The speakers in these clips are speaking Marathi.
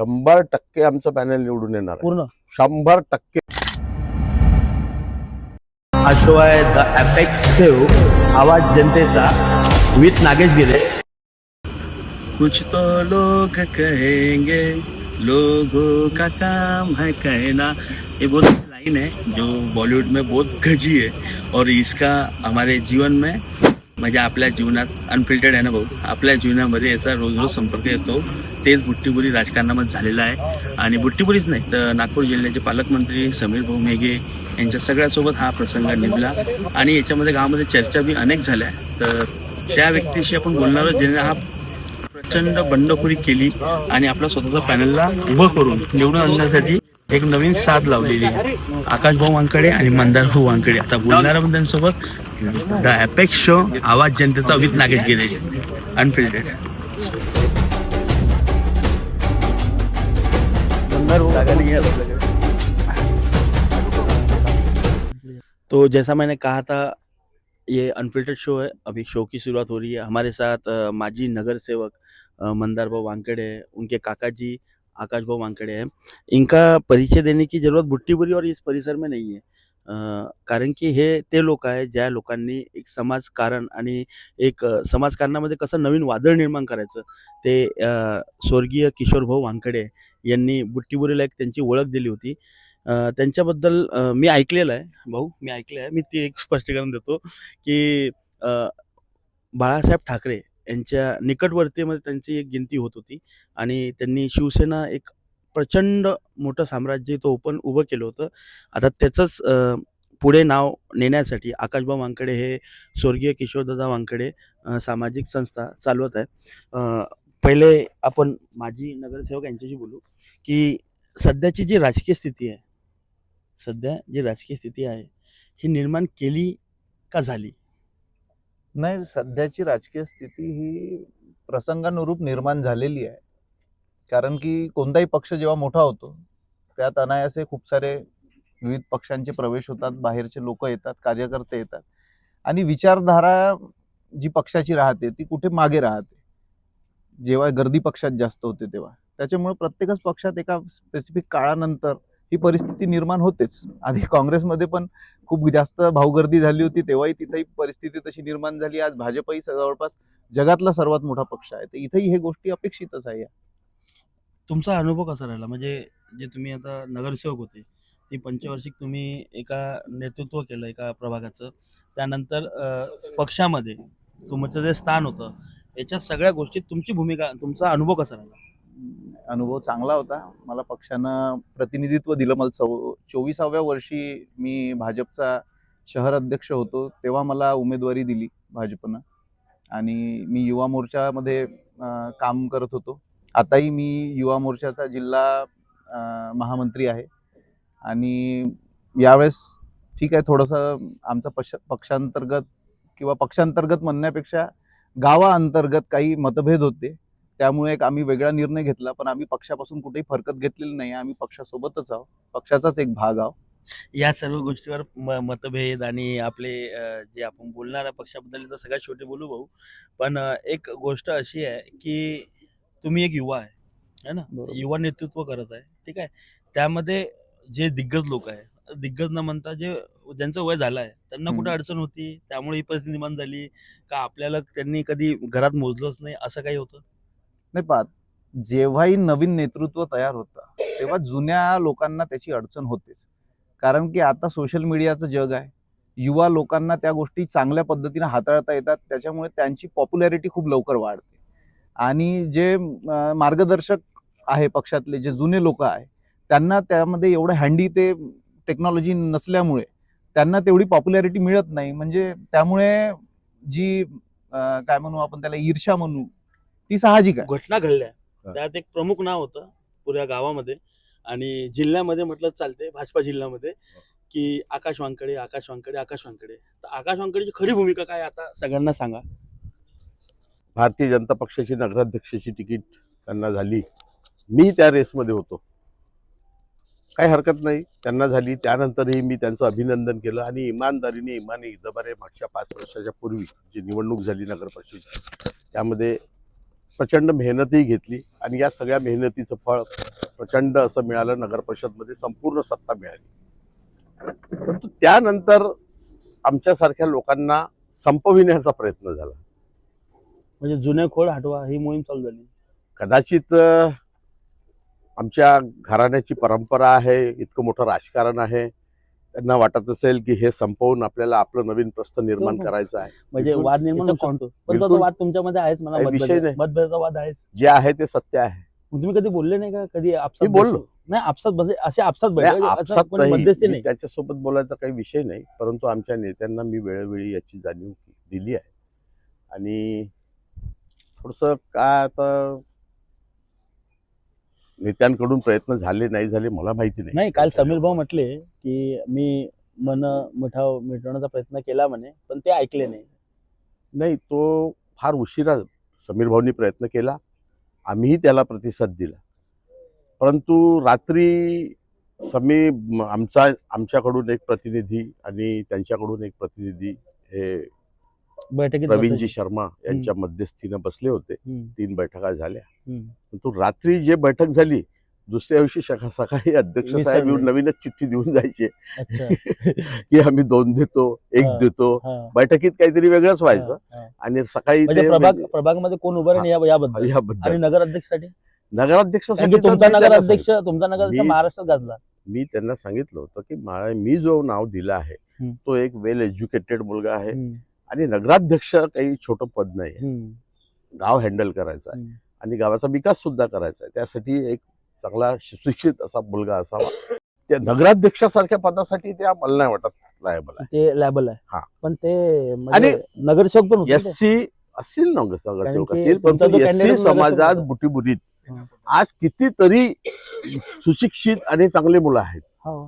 शंभर टक्के आमचं पॅनल निवडून येणार आहे. पूर्ण. शंभर टक्के. हा शो आहे द आवाज जनतेचा विथ नागेश गिरे. कुछ तो लोग कहेंगे लोगों का काम है कहना। ये बहुत लाइन है जो बॉलीवुड में बहुत गजी है और इसका हमारे जीवन में म्हणजे आपल्या जीवनात अनफिल्टर्ड आहे ना भाऊ? आपल्या जीवनामध्ये याचा रोज रोज संपर्क येतो. तेच बुट्टीपुरी राजकारणामध्ये झालेला आहे. आणि बुट्टीपुरीच नाही तर नागपूर जिल्ह्याचे पालकमंत्री समीर भाऊ मेघे यांच्या सगळ्यासोबत हा प्रसंग निघला आणि याच्यामध्ये गावामध्ये चर्चा बी अनेक झाल्या. तर त्या व्यक्तीशी आपण बोलणार ज्यांना हा प्रचंड बंडखोरी केली आणि आपल्या स्वतःच्या पॅनलला उभं करून निवडून आणण्यासाठी एक नवीन साथ लावलेली आहे. आकाश भाऊ वांकडे आणि मंदार भाऊ वांकडे आता बोलणाऱ्या आपण द अपेक्स शो आवाज जनतेचा विथ नागेश गिरे. अनफिल्टेड तो जैसा मैंने कहा था ये अनफिल्टर्ड शो है। अभी शो की शुरुआत हो रही है। हमारे साथ माजी नगर सेवक मंदार भाव वांकड़े हैं। उनके काका जी आकाश भाऊ वांकड़े हैं। इनका परिचय देने की जरूरत बुट्टीपुरी और इस परिसर में नहीं है। कारण की हे ते लोक आहे ज्या लोकांनी एक समाजकारण आणि एक समाजकारणामध्ये कसं नवीन वादळ निर्माण करायचं ते स्वर्गीय किशोरभाऊ वांकडे यांनी बुट्टीबुरीला एक त्यांची ओळख दिली होती. त्यांच्याबद्दल मी ऐकलेलं आहे भाऊ मी ऐकलं आहे मी ते एक स्पष्टीकरण देतो की बाळासाहेब ठाकरे यांच्या निकटवर्तीमध्ये त्यांची एक गिनती होत होती आणि त्यांनी शिवसेना एक प्रचंड मोठं साम्राज्य तो ओपन उभं केलं होतं. आता त्याचंच पुढे नाव नेण्यासाठी आकाशबा वांकडे हे स्वर्गीय किशोरदादा वांकडे सामाजिक संस्था चालवत आहे पहिले आपण माजी नगरसेवक यांच्याशी बोलू की सध्याची जी राजकीय स्थिती आहे सध्या जी राजकीय स्थिती आहे ही निर्माण केली का झाली? नाही सध्याची राजकीय स्थिती ही प्रसंगानुरूप निर्माण झालेली आहे. कारण की कोणताही पक्ष जेव्हा मोठा होतो त्यात अनायासे खूप सारे विविध पक्षांचे प्रवेश होतात बाहेरचे लोक येतात कार्यकर्ते येतात. आणि विचारधारा जी पक्षाची राहते ती कुठे मागे राहते? जेव्हा गर्दी पक्षात जास्त होते तेव्हा. त्याच्यामुळे प्रत्येकच पक्षात एका स्पेसिफिक काळानंतर ही परिस्थिती निर्माण होतेच. आधी काँग्रेसमध्ये पण खूप जास्त भाऊगर्दी झाली होती तेव्हाही तिथेही परिस्थिती तशी निर्माण झाली. आज भाजपही जवळपास जगातला सर्वात मोठा पक्ष आहे. तर इथेही हे गोष्टी अपेक्षितच आहे. तुमचा अनुभव कसा राहिला? म्हणजे जे तुम्ही आता नगरसेवक होते ती पंचवार्षिक तुम्ही एका नेतृत्व केलं एका प्रभागाचं. त्यानंतर अ, पक्षामध्ये तुमचं जे स्थान होतं याच्या सगळ्या गोष्टीत तुमची भूमिका तुमचा अनुभव कसा राहिला? अनुभव चांगला होता. मला पक्षानं प्रतिनिधित्व दिलं. मला चौ चोवीसाव्या वर्षी मी भाजपचा शहर अध्यक्ष होतो तेव्हा मला उमेदवारी दिली भाजपनं. आणि मी युवा मोर्चामध्ये अं, काम करत होतो. आताही मी युवा मोर्चाचा जिल्हा महामंत्री आहे. आणि यावेळेस ठीक आहे थोडंसं आमचं पक्ष पक्षांतर्गत किंवा पक्षांतर्गत म्हणण्यापेक्षा गावाअंतर्गत काही मतभेद होते. त्यामुळे एक आम्ही वेगळा निर्णय घेतला पण आम्ही पक्षापासून कुठेही फरकत घेतलेली नाही. आम्ही पक्षासोबतच आहोत. पक्षाचाच एक भाग आहोत. या सर्व गोष्टीवर म मतभेद आणि आपले जे आपण बोलणार आहे पक्षाबद्दल तर सगळ्यात शेवटी बोलू भाऊ. पण एक गोष्ट अशी आहे की तुम्ही एक युवा आहे है ना. युवा नेतृत्व करत आहे ठीक आहे? त्यामध्ये जे दिग्गज लोक आहे दिग्गज न म्हणता जे ज्यांचं वय झालं आहे त्यांना कुठे. अडचण होती? त्यामुळे ही परिस्थिती निर्माण झाली का आपल्याला त्यांनी कधी घरात मोजलंच नाही? असं काही होतं? नाही पाहत जेव्हाही नवीन नेतृत्व तयार होतं तेव्हा जुन्या लोकांना त्याची अडचण होतेच. कारण की आता सोशल मीडियाचं जग आहे. युवा लोकांना त्या गोष्टी चांगल्या पद्धतीने हाताळता येतात त्याच्यामुळे त्यांची पॉप्युलॅरिटी खूप लवकर वाढते. आणि जे मार्गदर्शक आहे पक्षातले जे जुने लोक आहे त्यांना त्यामध्ये एवढं हँडी ते टेक्नॉलॉजी नसल्यामुळे त्यांना तेवढी पॉप्युलॅरिटी मिळत नाही. म्हणजे त्यामुळे जी काय म्हणू आपण त्याला ईर्षा म्हणू ती साहजिक आहे. घटना घडल्या. त्यात एक प्रमुख नाव होतं पुऱ्या गावामध्ये. आणि जिल्ह्यामध्ये म्हटलं चालते भाजपा जिल्ह्यामध्ये की आकाश वांकडे आकाश वांकडे आकाश वांकडे तर आकाश वांकडेची खरी भूमिका काय आता सगळ्यांना सांगा. भारतीय जनता पक्षाची नगराध्यक्षाची तिकीट त्यांना झाली. मी त्या रेसमध्ये होतो. काही हरकत नाही. त्यांना झाली. त्यानंतरही मी त्यांचं अभिनंदन केलं आणि इमानदारीने इमाने जबारे मागच्या पाच वर्षाच्या पूर्वी जी निवडणूक झाली नगर परिषदेची त्यामध्ये प्रचंड मेहनतही घेतली आणि या सगळ्या मेहनतीचं फळ प्रचंड असं मिळालं. नगर परिषदमध्ये संपूर्ण सत्ता मिळाली. परंतु त्यानंतर आमच्यासारख्या लोकांना संपविण्याचा प्रयत्न झाला. म्हणजे जुने खोड हटवा ही मोहीम चालू झाली. कदाचित आमच्या घराण्याची परंपरा आहे इतकं मोठं राजकारण आहे त्यांना वाटत असेल की हे संपवून आपल्याला आपलं नवीन प्रस्थ निर्माण हो. करायचं आहे. म्हणजे. वाद निर्माण पण तो. वाद तुमच्यामध्ये आहेच मतभेद विषय नाही. मतभेदाचा वाद आहेच. जे आहे ते सत्य आहे. तुम्ही कधी बोलले नाही का? कधी आपसात बोललो. नाही आपसात बसले असे आपसात नाही त्याच्यासोबत बोलायचा काही विषय नाही. परंतु आमच्या नेत्यांना मी वेळोवेळी याची जाणीव दिली आहे. आणि थोडस काय आता नेत्यांकडून प्रयत्न झाले नाही झाले मला माहिती नाही. नाही काल समीर भाऊ म्हटले की मी मन मिठाव मिटवण्याचा प्रयत्न केला म्हणे पण ते ऐकले नाही. नाही तो फार उशिरा समीर भाऊनी प्रयत्न केला. आम्हीही त्याला प्रतिसाद दिला. परंतु रात्री समी आमचा आमच्याकडून एक प्रतिनिधी आणि त्यांच्याकडून एक प्रतिनिधी हे बैठकीत प्रवीणजी. शर्मा यांच्या मध्यस्थीनं बसले होते. तीन बैठका झाल्या. परंतु रात्री जे बैठक झाली दुसऱ्या दिवशी सका- सकाळी अध्यक्ष साहेब. येऊन नवीनच चिठ्ठी देऊन जायचे. की आम्ही दोन देतो एक. देतो. बैठकीत काहीतरी वेगळंच व्हायचं. आणि सकाळी म्हणजे प्रभाग प्रभागमध्ये कोण उभं राहील याबद्दल? याबद्दल. आणि नगराध्यक्षसाठी? नगराध्यक्षासाठी तुमचा नगराध्यक्ष तुमचा नगराध्यक्ष महाराष्ट्रात गाजला. मी त्यांना सांगितलं होतं की मा- जो नाव दिलं आहे. तो एक वेल एज्युकेटेड मुलगा आहे. आणि नगराध्यक्ष काही छोटं पद नाही गाव हँडल करायचं आहे. आणि गावाचा विकास सुद्धा करायचा आहे त्यासाठी एक चांगला सुशिक्षित असा मुलगा असावा त्या नगराध्यक्षासारख्या पदासाठी त्या मला नाही वाटत लायबल आहे ते लॅबल आहे हा. पण ते म्हणजे नगरसेवक पण एस. सी असतील ना नगरसेवक असतील जो एस सी समाजात. बुटीबुटीत. आज कितीतरी सुशिक्षित आणि चांगले मुलं आहेत हो.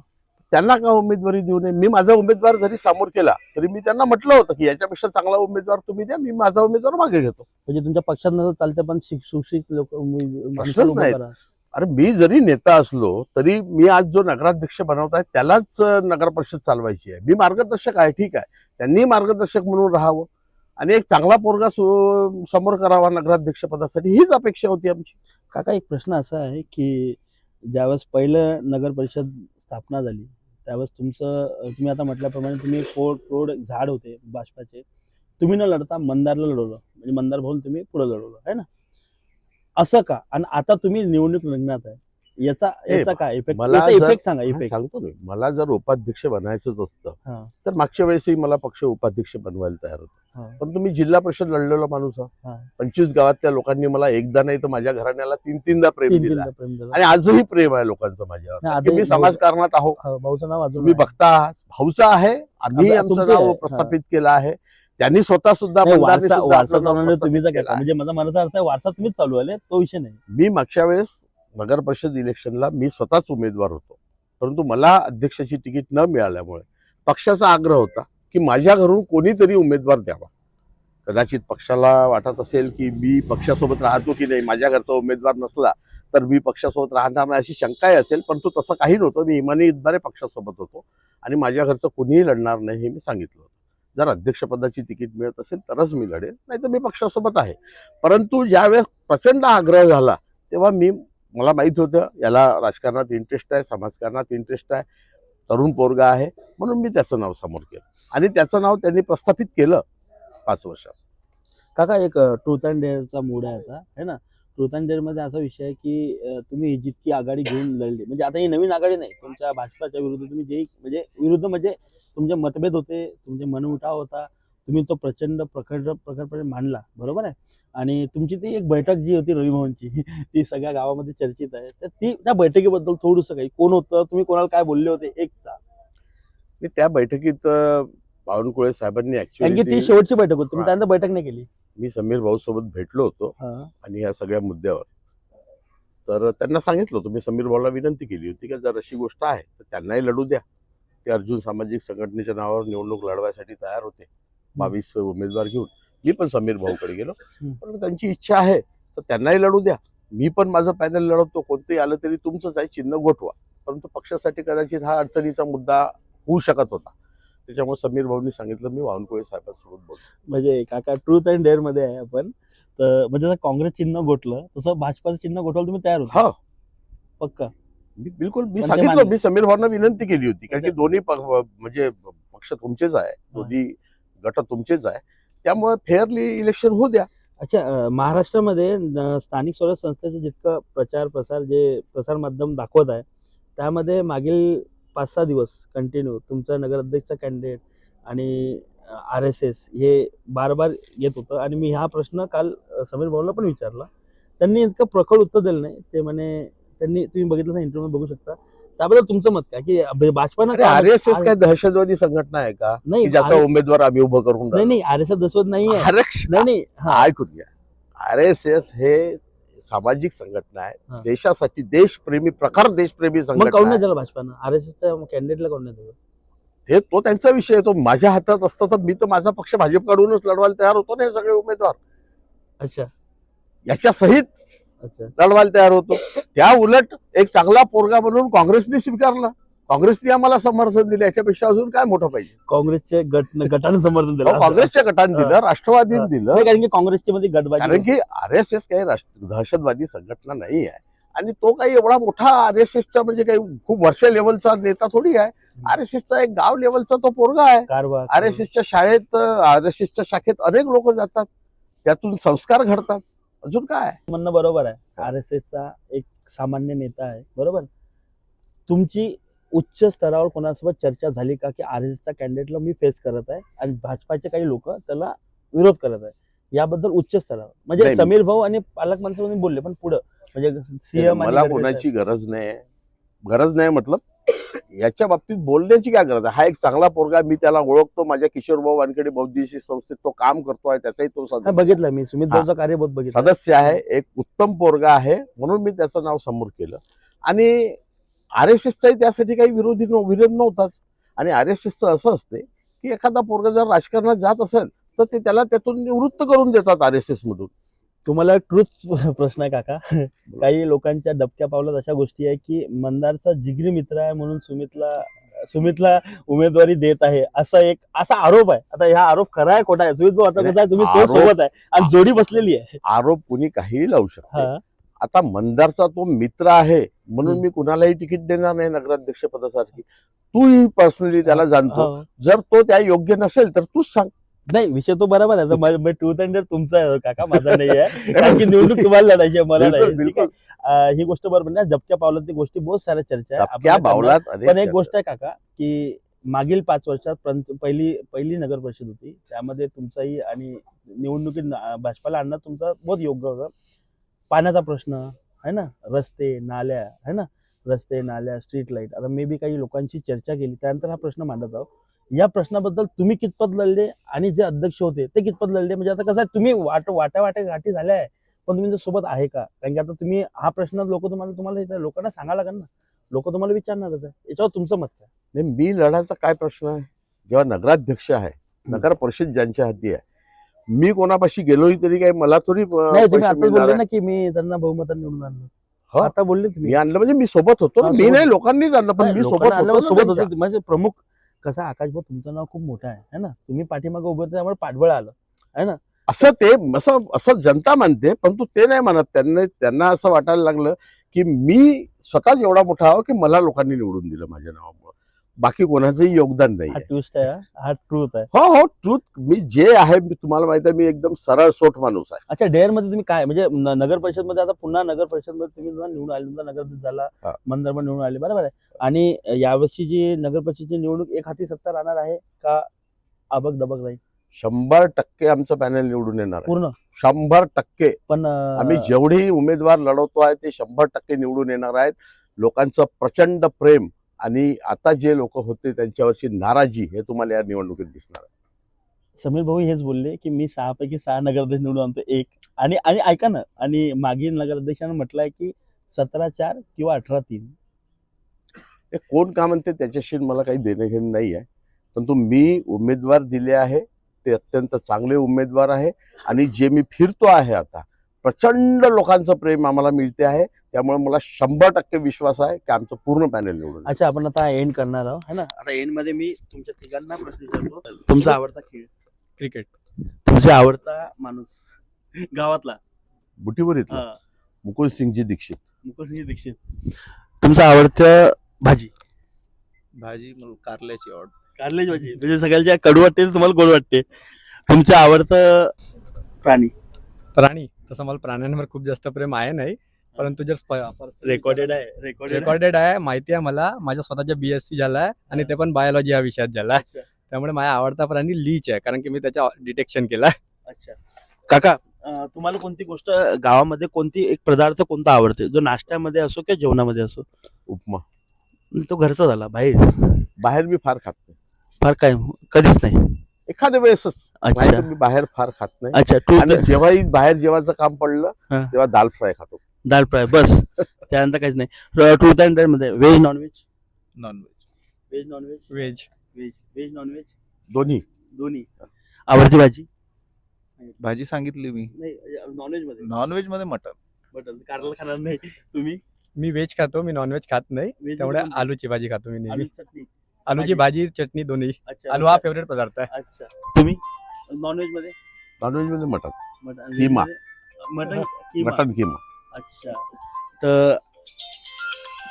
त्यांना का उमेदवारी देऊ नये? मी माझा उमेदवार जरी समोर केला तरी मी त्यांना म्हटलं होतं की याच्यापेक्षा चांगला उमेदवार तुम्ही द्या मी माझा उमेदवार मागे घेतो. म्हणजे तुमच्या पक्षात चालते पण शिक- सुशिक्षित लोक प्रश्नच नाही. अरे मी जरी नेता असलो तरी मी आज जो नगराध्यक्ष बनवत आहे त्यालाच नगर परिषद चालवायची आहे. मी मार्गदर्शक आहे ठीक आहे. त्यांनी मार्गदर्शक म्हणून राहावं. आणि एक चांगला पोरगा समोर करावा नगराध्यक्ष पदासाठी हीच अपेक्षा होती आमची. काका एक प्रश्न असा आहे की ज्यावेळेस पहिलं नगर परिषद स्थापना झाली त्यावेळेस तुमचं तुम्ही आता म्हटल्याप्रमाणे तुम्ही कोड कोड झाड होते भाजपाचे तुम्ही न लढता मंदारला लढवलं. म्हणजे मंदार भाऊन तुम्ही पुढे लढवलं. आहे ना? असं का? आणि आता तुम्ही निवडणूक लग्नात आहे. याचा याचा काय इफेक्ट मला याचा इफेक्ट सांगा हा, इफेक्ट सांगतो मी मला जर उपाध्यक्ष बनायचंच असतं हा. तर मागच्या वेळेसही मला पक्ष उपाध्यक्ष बनवायला तयार होता हा. पण तुम्ही जिल्हा परिषद लढलेला माणूस हा. पंचवीस गावातल्या लोकांनी मला एकदा नाही तर माझ्या घराण्याला तीन तीनदा प्रेम तीन दिला तीनदा प्रेम दिलं. आणि आजही प्रेम आहे लोकांचं माझ्यावर नाही, मी समाजकारणात आहो हा, भाऊचं नाव अजून तुम्ही आहे. बघता आहात भाऊचा आहे आम्ही आमचं तुमचं नाव आहे. प्रस्थापित केलं आहे त्यांनी स्वतः सुद्धा नाही, वारसा सुद्धा वारसा आपलं नाव चालवणारे तुम्हीच प्रस्थापित आहे केलं काका. आहे. म्हणजे माझा मनाचा अर्थ आहे वारसा तुम्हीच चालू आले तो विषय नाही मी मागच्या वेळेस नगर परिषद इलेक्शनला मी स्वतःच उमेदवार होतो. परंतु मला अध्यक्षाची तिकीट न मिळाल्यामुळे पक्षाचा आग्रह होता की माझ्या घरून कोणीतरी उमेदवार द्यावा. कदाचित पक्षाला वाटत असेल की मी पक्षासोबत राहतो की नाही माझ्या घरचा उमेदवार नसला तर मी पक्षासोबत राहणार नाही अशी शंकाही असेल परंतु तसं काही नव्हतं. मी इमानी इतबारे पक्षासोबत होतो आणि माझ्या घरचं कुणीही लढणार नाही हे मी सांगितलं होतं. जर अध्यक्षपदाची तिकीट मिळत असेल तरच मी लढेल नाही तर मी पक्षासोबत आहे. परंतु ज्यावेळेस प्रचंड आग्रह झाला तेव्हा मी मला माहीत होतं याला राजकारणात इंटरेस्ट आहे समाजकारणात इंटरेस्ट आहे तरुण पोरगा आहे म्हणून मी त्याचं नाव समोर केलं. आणि त्याचं नाव त्यांनी प्रस्थापित केलं पाच वर्षात. काका एक ट्रूथ अँड डेअरचा मूड आहे आता है ना? ट्रूथ अँड डेअरमध्ये असा विषय आहे की तुम्ही जितकी आघाडी घेऊन लढली म्हणजे आता ही नवीन आघाडी नाही तुमच्या भाजपाच्या विरुद्ध तुम्ही जे म्हणजे विरुद्ध म्हणजे तुमचे मतभेद होते तुमचे मनमुठाव होता तुम्ही तो प्रचंड प्रखर प्रखरपणे मांडला बरोबर आहे? आणि तुमची ती एक बैठक जी होती रवी भवनची ती सगळ्या गावामध्ये चर्चित आहे. तर ती त्या बैठकीबद्दल थोडंसं काही कोण होतं? तुम्ही कोणाला काय बोलले होते? एक मी त्या बैठकीत बावनकुळे साहेबांनी ती शेवटची बैठक होती. तुम्ही. त्यांना बैठक नाही केली. मी समीर भाऊ सोबत भेटलो होतो. आणि या सगळ्या मुद्द्यावर. तर त्यांना सांगितलं होतं मी समीर भाऊला विनंती केली होती की जर अशी गोष्ट आहे तर त्यांनाही लढू द्या. ते अर्जुन सामाजिक संघटनेच्या नावावर निवडणूक लढवायसाठी तयार होते. बावीस उमेदवार घेऊन. मी पण समीर भाऊकडे गेलो. पण त्यांची इच्छा आहे तर त्यांनाही लढू द्या. मी पण माझं पॅनल लढवतो. कोणतंही आलं तरी तुमचंच आहे चिन्ह गोठवा. परंतु पक्षासाठी कदाचित हा अडचणीचा मुद्दा होऊ शकत होता. त्याच्यामुळे समीर भाऊनी सांगितलं मी बावनकुळे साहेबांसोबत बोलतो. म्हणजे काका ट्रूथ अँड डेअरमध्ये आहे आपण. तर म्हणजे जसं काँग्रेस चिन्ह गोठलं तसं भाजपाचं चिन्ह गोठवायला तुम्ही तयार होता. हो. पक्का. मी बिलकुल मी ते सांगितलं. मी समीर भावना विनंती केली होती कारण की. दोन्ही म्हणजे पक्ष तुमचेच आहे. दोन्ही गट तुमचेच आहे. त्यामुळे फेअरली इलेक्शन होऊ द्या. अच्छा महाराष्ट्रामध्ये स्थानिक स्वराज संस्थेचं जितकं प्रचार प्रसार जे प्रसार माध्यम दाखवत आहे त्यामध्ये मागील पाच सहा दिवस कंटिन्यू तुमचा नगराध्यक्ष कॅन्डिडेट आणि आर एस एस हे बार बार येत होतं. आणि मी हा प्रश्न काल समीर भाऊला पण विचारला. त्यांनी इतकं प्रखर उत्तर दिलं नाही. ते म्हणे त्यांनी तुम्ही बघितलं इंटरव्ह्यू बघू शकता. त्याबद्दल तुमचं मत काय? की भाजपानं अरे काय- आर एस एस काय दहशतवादी संघटना आहे का? नाही की ज्याचा आर- उमेदवार आम्ही उभं करून नाही नाही आर एस एस दसवत नाहीये. आरक्षण नाही नाही हा. ऐकून घ्या. आर एस एस हे सामाजिक संघटना हा. आहे देशासाठी देशप्रेमी प्रखर देशप्रेमी मग काऊन संघटना नाही आहे. दिलं भाजपानं? आर एस एसच्या कॅन्डिडेटला काऊन नाही दिलं हे तो त्यांचा विषय आहे. तो माझ्या हातात असता तर मी तर माझा पक्ष भाजपकडूनच लढवायला तयार होतो ना हे सगळे उमेदवार. अच्छा. याच्या सहित लढवायला तयार होतो. त्या उलट एक चांगला पोरगा म्हणून काँग्रेसने स्वीकारला. काँग्रेसने आम्हाला समर्थन दिलं. याच्यापेक्षा अजून काय मोठं पाहिजे? काँग्रेसचे गट गटानं समर्थन दिलं. काँग्रेसच्या गटाने दिलं राष्ट्रवादीने दिलं. कारण की काँग्रेसची मध्ये गटबाजी कारण की आर एस एस काही राष्ट्र दहशतवादी संघटना नाही आहे. आणि तो काही एवढा मोठा आर एस एसचा म्हणजे काही खूप वर्ष लेवलचा नेता थोडी आहे. आर एस एसचा एक गाव लेवलचा तो पोरगा आहे. आर एस एसच्या शाळेत आर एस एसच्या शाखेत अनेक लोक जातात. त्यातून संस्कार घडतात. अजून काय? म्हणणं बरोबर आहे. आर एस एसचा एक सामान्य नेता आहे. बरोबर? तुमची उच्च स्तरावर कोणासोबत चर्चा झाली का? की आर एस एसच्या कॅन्डिडेटला मी फेस करत आहे आणि भाजपाचे काही लोक त्याला विरोध करत आहे याबद्दल उच्च स्तरावर. म्हणजे. समीर भाऊ आणि पालकमंत्री बोलले पण पुढं. म्हणजे सीएम मला कोणाची गरज नाही. गरज नाही म्हटलं. याच्या बाबतीत बोलण्याची काय गरज आहे? हा एक चांगला पोरगा मी त्याला ओळखतो माझ्या किशोरभाऊ वानखेडे बौद्धिशी संस्थेत तो काम करतोय त्याचाही तो आहे. बघितलं मी सुमित. भाऊचं कार्य बघितलं. सदस्य आहे एक उत्तम पोरगा आहे म्हणून मी त्याचं नाव समोर केलं. आणि आर एस एसचाही त्यासाठी काही विरोधी विरोध नव्हताच. आणि आर एस एसचं असं असते की एखादा पोरगा जर राजकारणात जात असेल तर ते त्याला त्यातून निवृत्त करून देतात आर एस एस मधून तुम्हाला ट्रूथ प्रश्न आहे काका. काही लोकांच्या डबक्या पावलात अशा गोष्टी आहे की मंदारचा जिगरी मित्र आहे म्हणून सुमितला सुमितला उमेदवारी देत आहे. असा एक असा आरोप आहे. आता हा आरोप खरा आहे खोटा आहे? सुमित भाऊ आता कसं तुम्ही तो सोबत आहे आणि जोडी बसलेली आहे. आरोप कुणी काहीही लावू शकते. आता मंदारचा तो मित्र आहे म्हणून. मी कुणालाही तिकीट देणार नाही नगराध्यक्ष पदासाठी तूही पर्सनली त्याला जाणतो. जर तो त्या योग्य नसेल तर तूच सांग. नाही विषय तो बरोबर आहे. ट्रूथ अँड तुमचा आहे काका माझा नाही आहे कारण की निवडणूक तुम्हाला लढायची आहे मला नाही ही गोष्ट बरोबर नाही. डबक्या पावलात ती गोष्टी बहुत साऱ्या चर्चा आहे. पण एक. गोष्ट आहे काका की मागील पाच वर्षात पहिली पहिली नगर परिषद होती. त्यामध्ये तुमचाही आणि निवडणुकीत भाजपाला आणणं तुमचं बहुत योग्य होतं. पाण्याचा प्रश्न आहे ना? रस्ते नाल्या आहे ना? रस्ते नाल्या स्ट्रीट लाइट आता मे बी काही लोकांची चर्चा केली. त्यानंतर हा प्रश्न मांडत आहोत. या प्रश्नाबद्दल तुम्ही कितपत लढले आणि जे अध्यक्ष होते ते कितपत लढले? म्हणजे आता कसं आहे तुम्ही वाट वाट्या वाट्या गाठी झाल्या आहे पण तुम्ही सोबत आहे का? कारण की आता तुम्ही हा प्रश्न लोक तुम्हाला तुम्हाला लोकांना सांगायला लागेल ना. लोक तुम्हाला विचारणारच आहे. याच्यावर तुमचं मत काय? नाही मी लढायचा काय प्रश्न आहे? जेव्हा नगराध्यक्ष आहे नगर परिषद ज्यांच्या हाती आहे मी कोणापाशी गेलोही तरी काही मला मिळणार बोलले. ना की मी त्यांना बहुमताने निवडून आणलं. हो. आता बोलले तुम्ही. मी आणलं म्हणजे मी सोबत होतो मी. नाही लोकांनीच आणलं पण मी सोबत लोकांना सोबत. होते. म्हणजे प्रमुख कसं आकाश भाऊ तुमचं नाव खूप मोठं आहे है ना? तुम्ही पाठीमागे उभे त्यामुळे पाठबळ आलं है ना? असं ते असं असं जनता मानते परंतु ते नाही म्हणत. त्यांना त्यांना असं वाटायला लागलं की मी स्वतःच एवढा मोठा आहो की मला लोकांनी निवडून दिलं माझ्या नावामुळे. बाकी कोणाचंही योगदान नाही हा आहे हा. ट्रूथ आहे. हो हो ट्रूथ. मी जे आहे मी तुम्हाला माहिती आहे मी एकदम सरळ सोट माणूस आहे. अच्छा डेअरमध्ये तुम्ही काय म्हणजे न- नगर परिषदमध्ये आता पुन्हा नगर परिषदमध्ये तुम्ही जेव्हा निवडून आले तुमचा नगर झाला हा. मंदर पण निवडून आले बरोबर आहे. आणि यावर्षी जी नगर परिषदची निवडणूक एक हाती सत्ता राहणार आहे का अबक दबक राहील? शंभर टक्के आमचं पॅनल निवडून येणार आहे. पूर्ण? शंभर टक्के. पण अं, आम्ही जेवढे उमेदवार लढवतो आहे ते शंभर टक्के निवडून येणार आहेत. लोकांचं प्रचंड प्रेम आणि आता जे लोक होते त्यांच्यावरची नाराजी हे तुम्हाला या निवडणुकीत दिसणार आहे. समीर भाऊ हेच बोलले की मी सहा पैकी सहा नगराध्यक्ष निवडून आणतो एक. आणि आणि ऐका ना आणि मागील नगराध्यक्षानं म्हटलंय की सतरा चार किंवा अठरा तीन. हे कोण का म्हणते त्याच्याशी मला काही देणं घेणं नाही आहे परंतु मी उमेदवार दिले आहे ते अत्यंत चांगले उमेदवार आहे आणि जे मी फिरतो आहे आता प्रचंड लोकांचं प्रेम आम्हाला मिळते आहे. त्यामुळे मला शंभर टक्के विश्वास आहे की आमचं पूर्ण पॅनल निवडून. अच्छा आपण आता एंड करणार आहोत है ना? आता एंडमध्ये मी तुमच्या तिघांना प्रश्न विचारतो. तुमचा आवडता खेळ? क्रिकेट. तुमचा आवडता माणूस? गावातला. बुटीवर येतलं हा. मुकुल सिंगजी दीक्षित. मुकुलसिंह दीक्षित. तुमचं आवडतं भाजी? भाजी मला कारल्याची आवड. कारल्याची भाजी. म्हणजे सगळ्यांच्या कडू वाटते तुम्हाला गोड वाटते. तुमचं आवडतं प्राणी? प्राणी. तसं मला प्राण्यांवर खूप जास्त प्रेम आहे नाही. परंतु जर रेकॉर्डेड आहे रेकॉर्डेड रेकॉर्डेड आहे माहिती आहे मला. माझ्या स्वतःच्या बी एस सी झाला आहे आणि ते पण बायोलॉजी या विषयात झाला आहे त्यामुळे माझा आवडता प्राणी लीच आहे कारण की मी त्याच्या डिटेक्शन केला अच्छा. काका तुम्हाला कोणती गोष्ट गावामध्ये कोणती एक पदार्थ कोणता आवडते? जो नाश्त्यामध्ये असो किंवा जेवणामध्ये असो? उपमा. तो घरचा झाला बाहेर. बाहेर मी फार खात नाही. फार काय? कधीच नाही. एखाद्या वेळेसच. मी बाहेर फार खात नाही. अच्छा जेव्हाही बाहेर जेवायचं काम हा. पडलं तेव्हा दाल फ्राय खातो. दाल फ्राय बस. त्यानंतर काहीच नाही. Truth अँडमध्ये veg non veg non veg veg non veg veg veg veg non veg दोन्ही. दोन्ही. आवडती भाजी? भाजी सांगितली मी. नाही नॉनव्हेजमध्ये. नॉनव्हेजमध्ये मटन. बटन कारला खाणार नाही. तुम्ही? मी व्हेज खातो मी नॉनव्हेज खात नाही. Veg त्यामुळे मध्ये? आलूची भाजी खातो मी नेहमी. आलू चटणी. आलूची भाजी? चटणी दोन्ही. अच्छा आलू हा फेवरेट पदार्थ आहे. अच्छा. तुम्ही? नॉनव्हेजमध्ये? नॉनव्हेजमध्ये mutton. Mutton. Keema. Mutton keema. Mutton keema. अच्छा. तर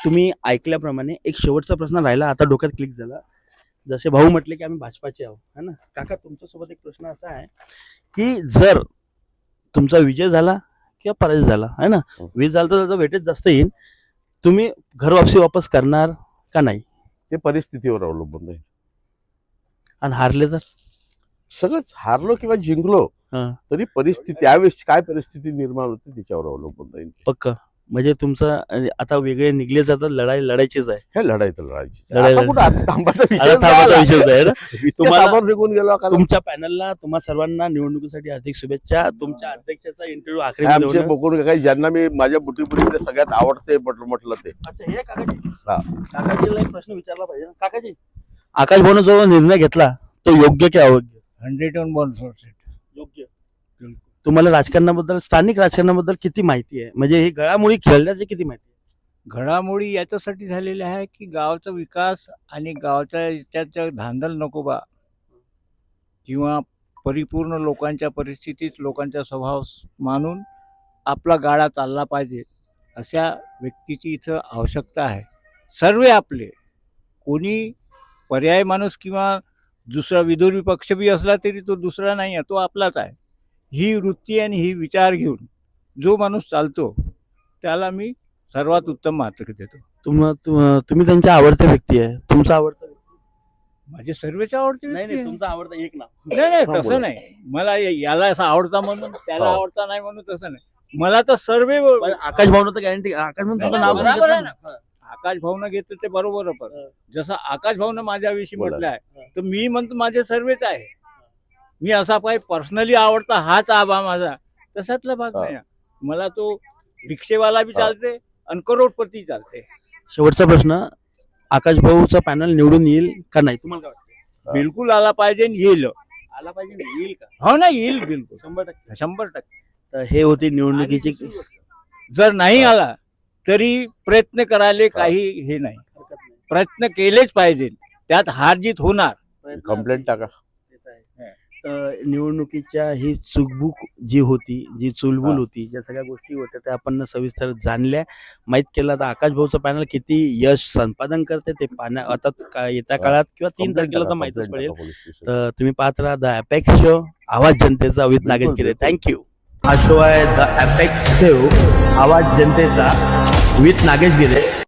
तुम्ही ऐकल्याप्रमाणे एक शेवटचा प्रश्न राहिला आता डोक्यात क्लिक झाला. जसे भाऊ म्हटले की आम्ही भाजपाचे आहोत है ना? काका तुमच्यासोबत एक प्रश्न असा आहे की जर तुमचा विजय झाला किंवा पराजय झाला है ना? हो. विजय झाला तर त्याचा वेटेज जास्त येईल. तुम्ही घर वापसी वापस करणार का नाही? ते परिस्थितीवर अवलंबून आहे आणि हारले तर? सगळंच हारलो किंवा जिंकलो हा. तरी परिस्थिती त्यावेळेस काय परिस्थिती निर्माण होते त्याच्यावर अवलंबून राहील? पक्क. म्हणजे तुमचं आता वेगळे निघले जातात लढाई लढायचीच आहे. हे लढाई तर लढायची लढाई- आता कुठं आता थांबायचा विषय आता थांबायचा झाला. विषयच आहे ना. इतक्या तुम्हाला- निघून गेलो का? तुमच्या पॅनलला तुम्हा सर्वांना निवडणुकीसाठी हार्दिक शुभेच्छा. तुमच्या अध्यक्षाचा इंटरव्ह्यू आखरी आमचे. बघून काही ज्यांना मी माझ्या बुटीबुटीमध्ये सगळ्यात आवडते म्हटलं म्हटलं ते. अच्छा हे काकाजी. हा. काकाजीला एक प्रश्न विचारला पाहिजे. काकाजी आकाश भाऊन जो निर्णय घेतला तो योग्य की अयोग्य? हंड्रेड अँड वन पर्सेंट योग्य. तुम्हाला राजकारणाबद्दल स्थानिक राजकारणाबद्दल किती माहिती आहे? म्हणजे ही घडामोडी खेळण्याची किती माहिती आहे? घडामोडी याच्यासाठी झालेल्या आहे की गावाचा विकास आणि गावाच्या याच्यात धांदल नको बा. किंवा परिपूर्ण लोकांच्या परिस्थितीत लोकांचा स्वभाव मानून आपला गाडा चालला पाहिजे अशा व्यक्तीची इथं आवश्यकता आहे. सर्व आपले. कोणी पर्याय माणूस किंवा दुसरा विदुर्भी पक्ष बी असला तरी तो दुसरा नाही आहे तो आपलाच आहे ही वृत्ती आणि ही विचार घेऊन जो माणूस चालतो त्याला मी सर्वात उत्तम मार्क देतो तुम तुम- तुम्ही त्यांच्या आवडते व्यक्ती आहे तुमचा आवडता व्यक्ती? माझे सर्वच आवडते नाही व्यक्ती नाही आहे. तुमचा आवडता एक नाव नाही नाही हा, बोला. तसं नाही मला या- याला असं आवडता म्हणून त्याला हो. आवडता नाही म्हणून तसं नाही मला तर सर्व पण आकाश भाऊन तर गॅरंटी आकाश भाऊ नाही, तुमचं नाही, नाव पण बरोबर घेतलं आहे ना. ना. आकाश भाऊनं घेतलं ते बरोबर पण. जसं आकाश भाऊनं माझ्याविषयी. म्हटलं हा. आहे तर मी म्हणतो माझे सर्वच आहे मी असा काही पर्सनली आवडता हाच आबा माझा तसातला भाग. नाही. मला तो रिक्षेवाला बी. चालते आणि करोडपती चालते शेवटचा प्रश्न आकाश भाऊचा पॅनल निवडून येईल का नाही तुम्हाला काय वाटतं. बिलकुल आला पाहिजे आणि येईल आला पाहिजे येईल का हो ना येईल बिलकुल शंभर टक्के शंभर टक्के तर हे होती निवडणुकीची जर नाही आला तरी प्रयत्न करायला काही हे नाही. प्रयत्न केलेच पाहिजे. त्यात हार जीत होणार. कंप्लेंट टाका. तर निवडणुकीच्या ही चुकबुक जी होती जी चुलबुल. होती ज्या सगळ्या गोष्टी होत्या त्या आपण सविस्तर जाणल्या. माहीत केलं तर आकाश भाऊचं पॅनल किती यश संपादन करते ते पाण्या आता का- येत्या. काळात किंवा तीन तारखेला तर माहीतच पडेल. तर तुम्ही पाहत राहा द अपेक्स शो आवाज जनतेचा बिलकुल, नागेश बिलकुल. थँक्यू हा शो आहे द अपेक्स शो आवाज जनतेचा. विथ नागेश गिरे.